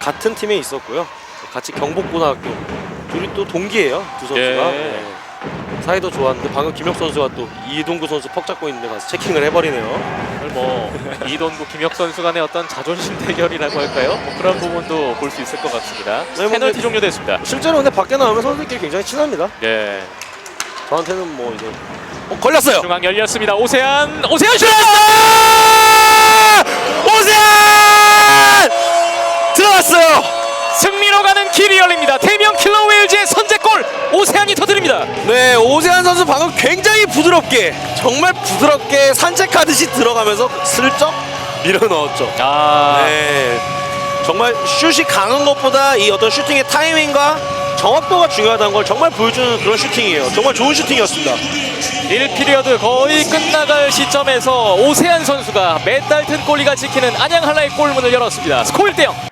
같은 팀에 있었고요. 같이 경복고등학교 둘이 또 동기예요. 두 선수가 예. 네. 사이도 좋았는데 방금 김혁 선수가 또 이동구 선수 퍽 잡고 있는데 가서 체킹을 해버리네요. 오늘 뭐 이동구 김혁 선수 간의 어떤 자존심 대결이라고 할까요? 뭐 그런 부분도 볼 수 있을 것 같습니다. 네, 뭐 페널티 근데- 종료됐습니다. 실제로 근데 밖에 나오면 선수들끼리 굉장히 친합니다. 예. 저한테는 뭐 이제 어, 걸렸어요. 중앙 열렸습니다. 오세안 오세안 슛! 오세안 들어갔어요. 승리로 가는 길이 열립니다. 대명 킬러 웨일즈의 선제골 오세안이 터뜨립니다. 네, 오세환 선수 방금 굉장히 부드럽게 정말 부드럽게 산책하듯이 들어가면서 슬쩍 밀어 넣었죠. 아, 네, 정말 슛이 강한 것보다 이 어떤 슈팅의 타이밍과 정확도가 중요하다는 걸 정말 보여주는 그런 슈팅이에요. 정말 좋은 슈팅이었습니다. 1피리어드 거의 끝나갈 시점에서 오세안 선수가 맷달튼 골리가 지키는 안양 한라의 골문을 열었습니다. 스코어 1대0.